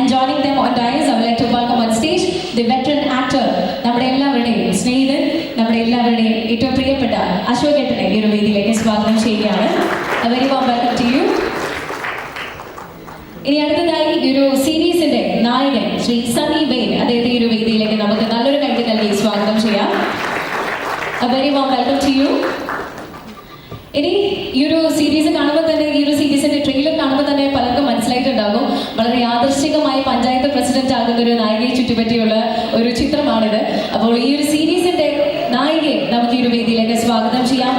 And joining them on dais, I would like to welcome on stage the veteran actor, നമ്മുടെ എല്ലാവരുടെയും സ്നേഹിതൻ, നമ്മുടെ എല്ലാവരുടെയും ഏറ്റവും പ്രിയപ്പെട്ട അശോക് അശോകേട്ടനെ ഈ ഒരു വേദിയിലേക്ക് സ്വാഗതം ചെയ്യുകയാണ്. Very warm welcome to you ഇനി അടുത്തതായി ഈ ഒരു സീരീസിന്റെ നായകൻ ശ്രീ സണ്ണി വെയിൻ അദ്ദേഹത്തെ ഈ ഒരു വേദിയിലേക്ക് നമുക്ക് നല്ലൊരു കൈക്ക് നൽകി സ്വാഗതം ചെയ്യാം. Very warm welcome to you ഇനി ഈ ഒരു സീരീസ് കാണുമ്പോൾ തന്നെ ഈ ഒരു സീരീസിന്റെ ട്രെയിലർ കാണുമ്പോൾ തന്നെ പലർക്കും മനസ്സിലായിട്ടുണ്ടാകും. വളരെ പഞ്ചായത്ത് പ്രസിഡന്റ് ആകുന്ന ഒരു നായികയെ ചുറ്റിപ്പറ്റിയുള്ള ഒരു ചിത്രമാണിത്. അപ്പോൾ ഈ ഒരു സീരീസിന്റെ നായികയെ നമുക്ക് ഈ ഒരു വേദിയിലേക്ക് സ്വാഗതം ചെയ്യാം.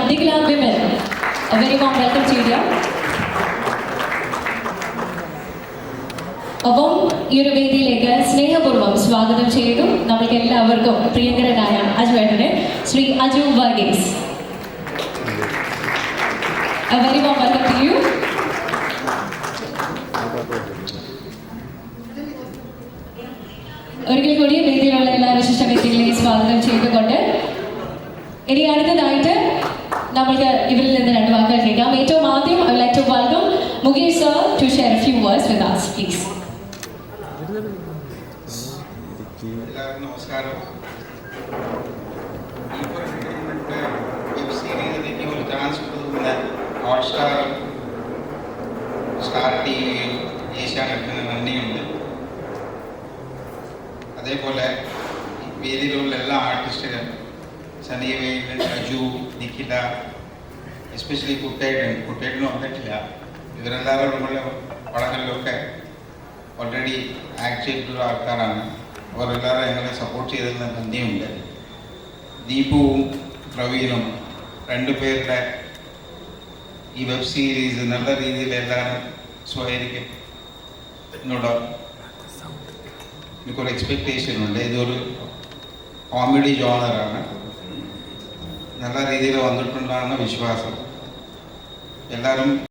വെരി വാം വെൽക്കം ചെയ്യാം അപ്പം ഈ ഒരു വേദിയിലേക്ക് സ്നേഹപൂർവം സ്വാഗതം ചെയ്തു നമുക്ക് എല്ലാവർക്കും പ്രിയങ്കരനായ അജുവേട്ടനെ Shri Aju Varghese. Very very welcome to to ഒരിക്കൽ കൂടി വേദിയിലുള്ള എല്ലാ വിശിഷ്ട വ്യക്തികളെയും സ്വാഗതം ചെയ്തുകൊണ്ട് ഇനി അടുത്തതായിട്ട് നമ്മൾക്ക് ഇവരിൽ നിന്ന് രണ്ട് വാക്കുകൾ കേൾക്കാം. ഏറ്റവും ആദ്യം I like to welcome Mukesh sir to share few words with us please കൊടുക്കുന്ന ഹോട്ട്സ്റ്റാർ സ്റ്റാർ ടി വി ഏഷ്യാനെറ്റിന് നന്ദിയുണ്ട്. അതേപോലെ ഈ വേദിയിലുള്ള എല്ലാ ആർട്ടിസ്റ്റുകൾ സനീവേൻ അജു നിഖില എസ്പെഷ്യലി കുട്ടേട്ടൻ കുട്ടേട്ടനും വന്നിട്ടില്ല ഇവരെല്ലാവരും നമ്മളുടെ പടങ്ങളിലൊക്കെ ഓൾറെഡി ആക്ട് ചെയ്തിട്ടുള്ള ആൾക്കാരാണ് അവരെല്ലാവരും ഞങ്ങളെ സപ്പോർട്ട് ചെയ്തതിന് നന്ദിയുണ്ട് ദീപുവും പ്രവീണും രണ്ടു പേരുടെ ഈ വെബ് സീരീസ് നല്ല രീതിയിൽ എല്ലാവരും സ്വീകരിക്കും എന്നോട് എനിക്കൊരു എക്സ്പെക്റ്റേഷൻ ഉണ്ട്. ഇതൊരു കോമഡി ജോണറാണ് നല്ല രീതിയിൽ വന്നിട്ടുണ്ടാകുന്ന വിശ്വാസം. എല്ലാവരും